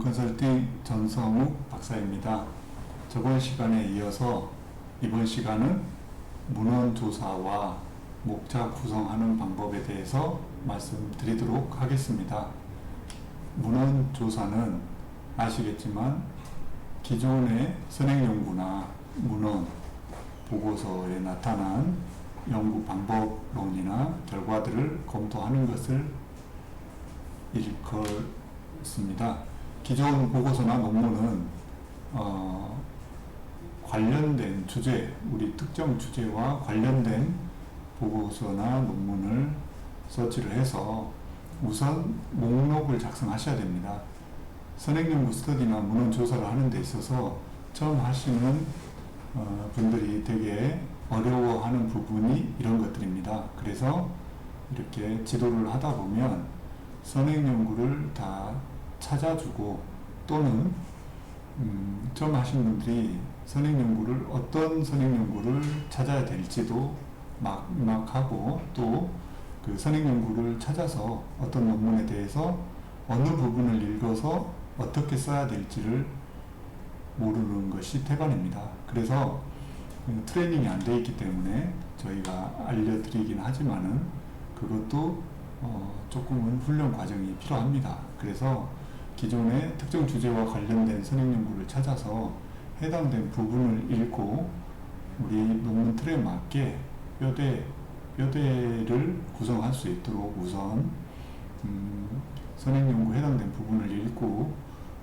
컨설팅 전성욱 박사입니다. 저번 시간에 이어서 이번 시간은 문헌 조사와 목차 구성하는 방법에 대해서 말씀드리도록 하겠습니다. 문헌 조사는 아시겠지만 기존의 선행 연구나 문헌 보고서에 나타난 연구 방법론이나 결과들을 검토하는 것을 일 컫습니다. 기존 보고서나 논문은 어, 관련된 주제, 우리 특정 주제와 관련된 보고서나 논문을 서치를 해서 우선 목록을 작성하셔야 됩니다. 선행연구 스터디나 문헌 조사를 하는 데 있어서 처음 하시는 어, 분들이 되게 어려워하는 부분이 이런 것들입니다. 그래서 이렇게 지도를 하다 보면 선행연구를 다 찾아주고 또는 음, 처음 하신 분들이 선행연구를 어떤 선행연구를 찾아야 될지도 막 막 하고 또 그 선행연구를 찾아서 어떤 논문에 대해서 어느 부분을 읽어서 어떻게 써야 될지를 모르는 것이 태반입니다. 그래서 트레이닝이 안 돼 있기 때문에 저희가 알려드리긴 하지만은 그것도 어 조금은 훈련 과정이 필요합니다. 그래서 기존의 특정 주제와 관련된 선행 연구를 찾아서 해당된 부분을 읽고 우리 논문 틀에 맞게 뼈대 뼈대를 구성할 수 있도록 우선 음, 선행 연구 해당된 부분을 읽고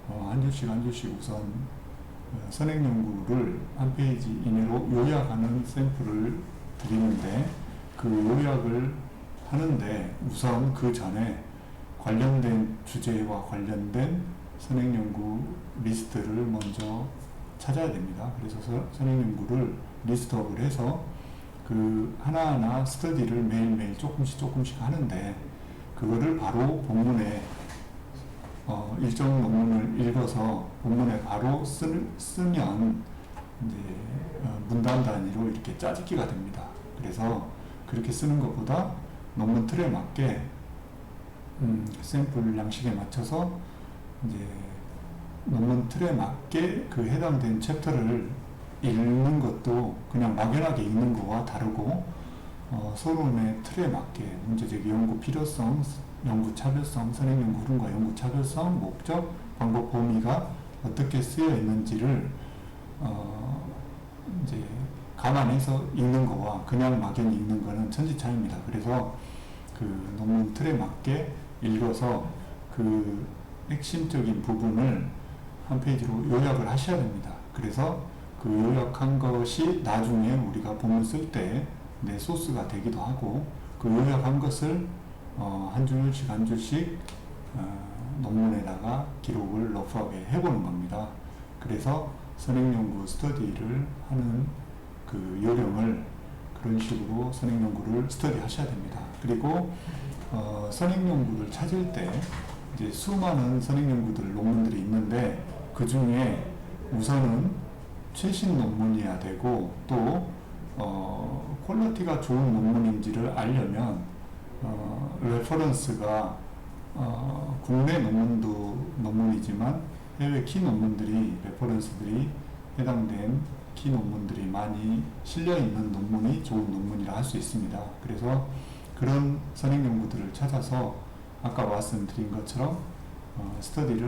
어, 한 줄씩 한 줄씩 우선 어, 선행 연구를 한 페이지 이내로 요약하는 샘플을 드리는데 그 요약을 하는데 우선 그 전에 관련된 주제와 관련된 선행 연구 리스트를 먼저 찾아야 됩니다. 그래서 선행 연구를 리스트업을 해서 그 하나하나 스터디를 매일매일 조금씩 조금씩 하는데 그거를 바로 본문에 어, 일정 논문을 읽어서 본문에 바로 쓰, 쓰면 이제 어, 문단 단위로 이렇게 짜집기가 됩니다. 그래서 그렇게 쓰는 것보다 논문 틀에 맞게 음, 샘플 양식에 맞춰서 이제 논문 틀에 맞게 그 해당된 챕터를 읽는 것도 그냥 막연하게 읽는 거와 다르고 어, 서론의 틀에 맞게 문제제기 연구 필요성, 연구 차별성, 선행 연구 흐름과 연구 차별성, 목적, 방법 범위가 어떻게 쓰여 있는지를 어, 이제 감안해서 읽는 거와 그냥 막연히 읽는 거는 천지 차이입니다. 그래서 그 논문 틀에 맞게 읽어서 그 핵심적인 부분을 한 페이지로 요약을 하셔야 됩니다. 그래서 그 요약한 것이 나중에 우리가 본문 쓸 때 내 소스가 되기도 하고 그 요약한 것을 어, 한 줄씩 한 줄씩 어, 논문에다가 기록을 러프하게 해보는 겁니다. 그래서 선행연구 스터디를 하는 그 요령을 그런 식으로 선행연구를 스터디 하셔야 됩니다. 그리고 어, 선행연구를 찾을 때 이제 수많은 선행연구들 논문들이 있는데 그 중에 우선은 최신 논문이어야 되고 또 어, 퀄리티가 좋은 논문인지를 알려면 어, 레퍼런스가 어, 국내 논문도 논문이지만 해외 키 논문들이 레퍼런스들이 해당된 키 논문들이 많이 실려 있는 논문이 좋은 논문이라 할 수 있습니다. 그래서 그런 선행 연구들을 찾아서 아까 말씀드린 것처럼 어, 스터디를